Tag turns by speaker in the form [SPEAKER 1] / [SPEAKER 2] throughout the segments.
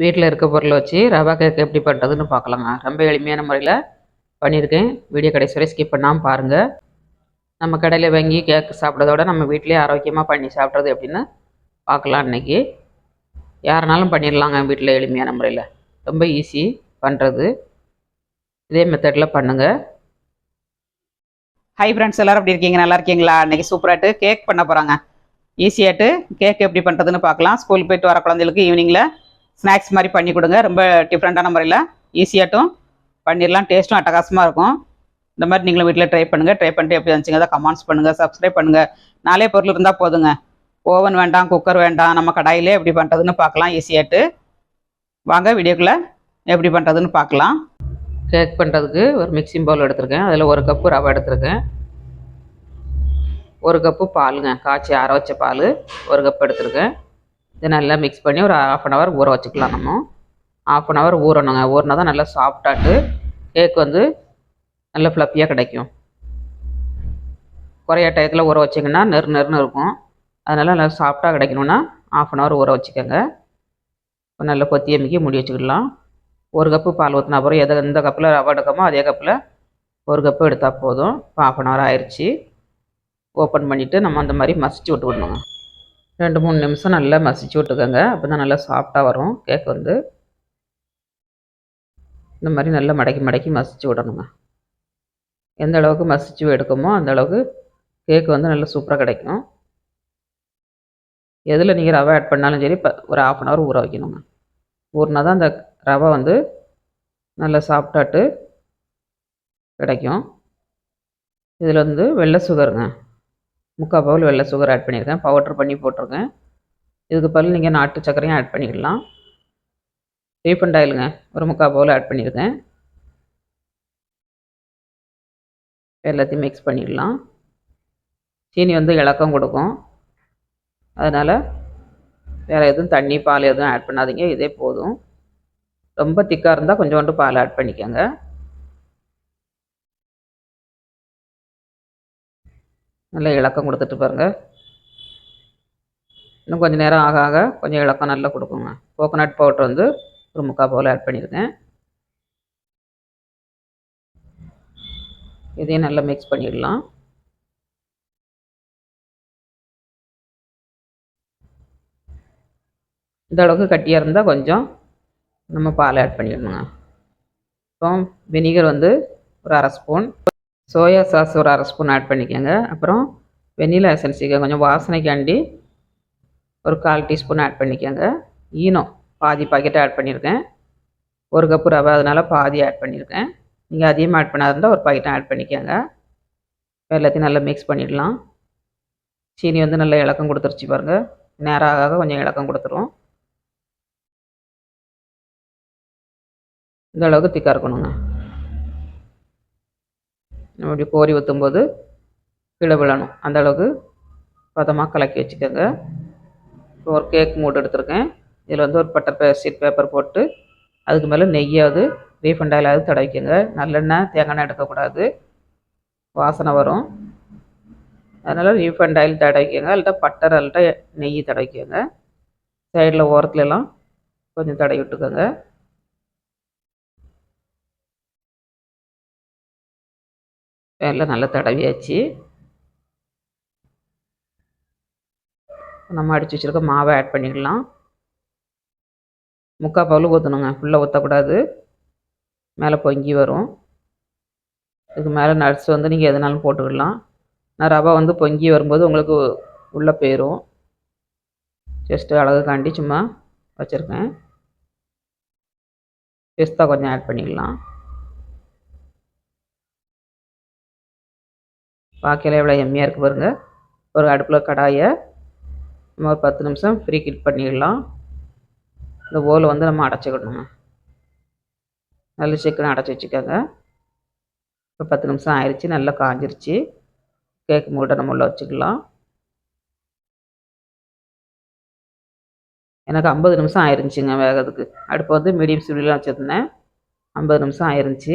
[SPEAKER 1] வீட்டில் இருக்க பொருளை வச்சு ரவா கேக் எப்படி பண்ணுறதுன்னு பார்க்கலாங்க ரொம்ப எளிமையான முறையில் பண்ணியிருக்கேன் வீடியோ கடைசி வரை ஸ்கிப் பண்ணாமல் பாருங்கள் நம்ம கடையில் வாங்கி கேக் சாப்பிட்றதோட நம்ம வீட்டிலே ஆரோக்கியமாக பண்ணி சாப்பிட்றது எப்படின்னு பார்க்கலாம் இன்றைக்கி யாருனாலும் பண்ணிடலாங்க வீட்டில் எளிமையான முறையில் ரொம்ப ஈஸி பண்ணுறது இதே மெத்தடில் பண்ணுங்கள் ஹை ஃப்ரெண்ட்ஸ் எல்லோரும் எப்படி இருக்கீங்க நல்லா இருக்கீங்களா இன்றைக்கி சூப்பராகிட்டு கேக் பண்ண போகிறாங்க ஈஸியாகிட்டு கேக் எப்படி பண்ணுறதுன்னு பார்க்கலாம் ஸ்கூல் போயிட்டு வர குழந்தைகளுக்கு ஈவினிங்கில் ஸ்நாக்ஸ் மாதிரி பண்ணி கொடுங்க ரொம்ப டிஃப்ரெண்ட்டான முறையில் ஈஸியாகட்டும் பண்ணிடலாம் டேஸ்ட்டும் அட்டகாசமாக இருக்கும் இந்த மாதிரி நீங்களும் வீட்டில் ட்ரை பண்ணுங்கள் ட்ரை பண்ணிட்டு எப்படி இருந்துச்சுங்க எதாவது கமெண்ட்ஸ் பண்ணுங்கள் சப்ஸ்கிரைப் பண்ணுங்கள் நாளே பொருள் இருந்தால் போதுங்க ஓவன் வேண்டாம் குக்கர் வேண்டாம் நம்ம கடாயிலே எப்படி பண்ணுறதுன்னு பார்க்கலாம் ஈஸியாகிட்டு வாங்க வீடியோக்குள்ளே எப்படி பண்ணுறதுன்னு பார்க்கலாம் கேக் பண்ணுறதுக்கு ஒரு மிக்சிங் பவுல் எடுத்திருக்கேன் அதில் ஒரு கப்பு ரவை எடுத்திருக்கேன் ஒரு கப்பு பாலுங்க காய்ச்சி ஆற வச்ச பால் ஒரு கப் எடுத்திருக்கேன் இதை நல்லா மிக்ஸ் பண்ணி ஒரு ஆஃப் அன் ஹவர் ஊற வச்சுக்கலாம் நம்ம ஆஃப் அன் ஹவர் ஊறணுங்க ஊறினா தான் நல்லா சாஃப்டாட்டு கேக் வந்து நல்லா ஃப்ளப்பியாக கிடைக்கும் குறைய டயத்தில் ஊற வச்சிங்கன்னா நெரு நெருன்னு இருக்கும் அதனால் நல்லா சாஃப்டாக கிடைக்கணுன்னா ஆஃப் அன் ஹவர் ஊற வச்சுக்கோங்க நல்லா கொத்தி அமைக்கி முடி வச்சுக்கலாம் ஒரு கப்பு பால் ஊற்றினா அப்புறம் எதை எந்த கப்பில் ரவா எடுக்கமோ அதே கப்பில் ஒரு கப்பு எடுத்தால் போதும் இப்போ ஆஃப் அன் ஹவர் ஆயிடுச்சு ஓப்பன் பண்ணிவிட்டு நம்ம அந்த மாதிரி மசிச்சு விட்டு விடணுங்க ரெண்டு மூணு நிமிஷம் நல்லா மசிச்சு விட்டுக்கோங்க அப்போ தான் நல்லா சாஃப்டாக வரும் கேக் வந்து இந்த மாதிரி நல்லா மடக்கி மடக்கி மசிச்சு விடணுங்க எந்த அளவுக்கு மசிச்சு எடுக்கமோ அந்த அளவுக்கு கேக் வந்து நல்லா சூப்பராக கிடைக்கும் எதில் நீங்கள் ரவை ஆட் பண்ணாலும் சரி ஒரு ஆஃப் அன் ஹவர் ஊற வைக்கணுங்க ஊறினா தான் அந்த ரவை வந்து நல்லா சாப்பிட்டாட்டு கிடைக்கும் இதில் வந்து வெள்ளை சுகருங்க முக்கால் பவுல் வெள்ளை சுகர் ஆட் பண்ணியிருக்கேன் பவுட்ரு பண்ணி போட்டிருக்கேன் இதுக்கு பதில் நீங்கள் நாட்டு சர்க்கரையும் ஆட் பண்ணிக்கலாம் ரீஃபண்ட் ஆயிலுங்க ஒரு முக்கால் பவுல் ஆட் பண்ணியிருக்கேன் எல்லாத்தையும் மிக்ஸ் பண்ணிடலாம் சீனி வந்து இலக்கம் கொடுக்கும் அதனால் வேறு எதுவும் தண்ணி பால் எதுவும் ஆட் பண்ணாதீங்க இதே போதும் ரொம்ப திக்காக இருந்தால் கொஞ்சோண்டு பால் ஆட் பண்ணிக்கோங்க நல்ல இலக்கம் கொடுத்துட்டு பாருங்கள் இன்னும் கொஞ்சம் நேரம் ஆக ஆக கொஞ்சம் இலக்கம் நல்லா கொடுக்குங்க கோகோனட் பவுடர் வந்து ஒரு முக்கால் போல் ஆட் பண்ணியிருக்கேன் இதையும் நல்லா மிக்ஸ் பண்ணிடலாம் இந்த அளவுக்கு கட்டியாக இருந்தால் கொஞ்சம் நம்ம பால் ஆட் பண்ணிடணுங்க இப்போ வினிகர் வந்து ஒரு அரை ஸ்பூன் சோயா சாஸ் ஒரு அரை ஸ்பூன் ஆட் பண்ணிக்கோங்க அப்புறம் வெண்ணிலா எசன்ஸ் கொஞ்சம் வாசனைக்காண்டி ஒரு கால் டீஸ்பூன் ஆட் பண்ணிக்கோங்க ஈனோ பாதி பாக்கெட் ஆட் பண்ணியிருக்கேன் ஒரு கப்பு ரவை அதனால் பாதி ஆட் பண்ணியிருக்கேன் நீங்கள் அதிகமாக ஆட் இருந்தால் ஒரு பாக்கெட்டும் ஆட் பண்ணிக்கோங்க எல்லாத்தையும் நல்லா மிக்ஸ் பண்ணிடலாம் சீனி வந்து நல்லா இலக்கம் கொடுத்துருச்சு பாருங்கள் நேரம் ஆக கொஞ்சம் இலக்கம் கொடுத்துருவோம் இந்த அளவுக்கு திக்காக இருக்கணுங்க நம்ம இப்படி கோரி ஊற்றும்போது கீழே விழணும் அந்தளவுக்கு பதமாக கலக்கி வச்சுக்கோங்க இப்போ ஒரு கேக் மூட்டு எடுத்திருக்கேன் இதில் வந்து ஒரு பட்டர் பே ஷீட் பேப்பர் போட்டு அதுக்கு மேலே நெய்யாவது ரீஃபண்ட் தடை தடவிக்கோங்க நல்லெண்ணெய் தேங்காய் எண்ணெய் எடுக்கக்கூடாது வாசனை வரும் அதனால் ரீஃபண்ட் ஆயில் வைக்கங்க அல்லட்டா பட்டர் அல்லட்டா நெய் தடவிக்கோங்க சைடில் ஓரத்துலலாம் கொஞ்சம் தடவி விட்டுக்கோங்க வேரில் நல்லா தடவியாச்சு நம்ம அடித்து வச்சுருக்க மாவை ஆட் பண்ணிக்கலாம் முக்கால் பவுல் ஊற்றணுங்க ஃபுல்லாக ஊற்றக்கூடாது மேலே பொங்கி வரும் இதுக்கு மேலே நட்ஸ் வந்து நீங்கள் எதுனாலும் போட்டுக்கலாம் நான் ரவா வந்து பொங்கி வரும்போது உங்களுக்கு உள்ளே போயிடும் ஜஸ்ட்டு அழகுக்காண்டி சும்மா வச்சுருக்கேன் பிஸ்தா கொஞ்சம் ஆட் பண்ணிக்கலாம் பார்க்கல எவ்வளோ எம்மியாக இருக்குது பாருங்கள் ஒரு அடுப்பில் கடாயை நம்ம ஒரு பத்து நிமிஷம் ஃப்ரீ ஹீட் பண்ணிடலாம் இந்த ஓலை வந்து நம்ம அடைச்சிக்கணுங்க நல்ல சிக்கன் அடைச்சி வச்சுக்கோங்க இப்போ பத்து நிமிஷம் ஆயிடுச்சு நல்லா காஞ்சிருச்சு கேக் மூட்டை நம்ம உள்ளே வச்சுக்கலாம் எனக்கு ஐம்பது நிமிஷம் ஆயிருந்துச்சுங்க வேகிறதுக்கு அடுப்பு வந்து மீடியம் சுடிலாம் வச்சுருந்தேன் ஐம்பது நிமிஷம் ஆயிருந்துச்சு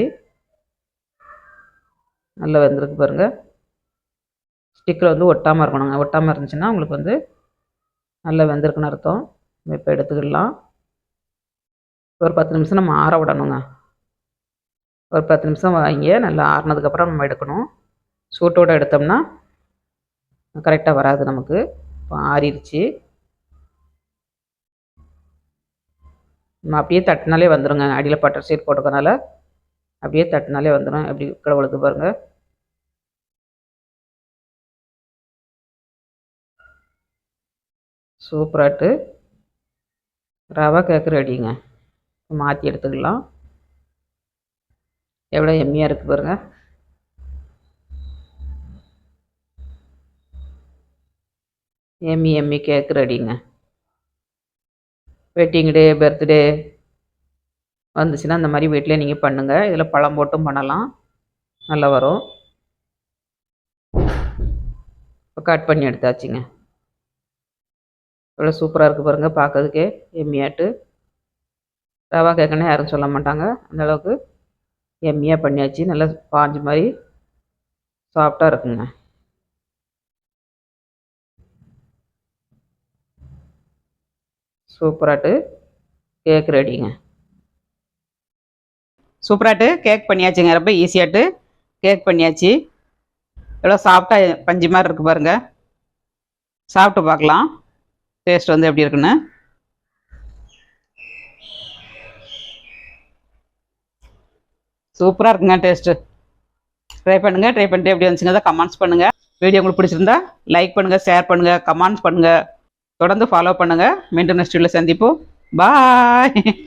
[SPEAKER 1] நல்லா வெந்திருக்கு பாருங்கள் ஸ்டிக்கில் வந்து ஒட்டாமல் இருக்கணுங்க ஒட்டாமல் இருந்துச்சுன்னா உங்களுக்கு வந்து நல்லா வெந்திருக்குன்னு அர்த்தம் இப்போ எடுத்துக்கிடலாம் ஒரு பத்து நிமிஷம் நம்ம ஆற விடணுங்க ஒரு பத்து நிமிஷம் வாங்கி நல்லா ஆறினதுக்கப்புறம் நம்ம எடுக்கணும் சூட்டோடு எடுத்தோம்னா கரெக்டாக வராது நமக்கு இப்போ ஆறிடுச்சு நம்ம அப்படியே தட்டினாலே வந்துடுங்க அடியில் பட்டர் சீட் போட்டுக்கனால அப்படியே தட்டினாலே வந்துடும் எப்படி கடவுளுக்கு பாருங்கள் சூப்பராட்டு ரவா கேக்கு ரெடிங்க மாற்றி எடுத்துக்கலாம் எவ்வளோ எம்மியாக இருக்குது பாருங்கள் எம்மி எம்மி கேக்கு ரெடிங்க வெட்டிங் டே பர்த்டே வந்துச்சுன்னா இந்த மாதிரி வீட்டிலே நீங்கள் பண்ணுங்கள் இதில் பழம் போட்டும் பண்ணலாம் நல்லா வரும் இப்போ கட் பண்ணி எடுத்தாச்சுங்க எவ்வளோ சூப்பராக இருக்குது பாருங்கள் பார்க்கறதுக்கே எம்மியாட்டு ரவா கேட்கணும் யாரும் சொல்ல மாட்டாங்க அந்தளவுக்கு எம்மியாக பண்ணியாச்சு நல்லா பாஞ்சு மாதிரி சாஃப்டாக இருக்குங்க சூப்பராட்டு கேக் ரெடிங்க சூப்பராட்டு கேக் பண்ணியாச்சுங்க ரொம்ப ஈஸியாட்டு கேக் பண்ணியாச்சு எவ்வளோ சாஃப்டாக பஞ்சு மாதிரி இருக்குது பாருங்கள் சாப்பிட்டு பார்க்கலாம் டேஸ்ட் வந்து எப்படி இருக்குண்ணே சூப்பராக இருக்குங்க டேஸ்ட்டு ட்ரை பண்ணுங்கள் ட்ரை பண்ணிட்டு எப்படி வந்துச்சுங்க கமெண்ட்ஸ் பண்ணுங்கள் வீடியோ உங்களுக்கு பிடிச்சிருந்தா லைக் பண்ணுங்கள் ஷேர் பண்ணுங்கள் கமெண்ட்ஸ் பண்ணுங்கள் தொடர்ந்து ஃபாலோ பண்ணுங்கள் மீண்டும் நெக்ஸ்ட் வீடியோவில் சந்திப்போம் பாய்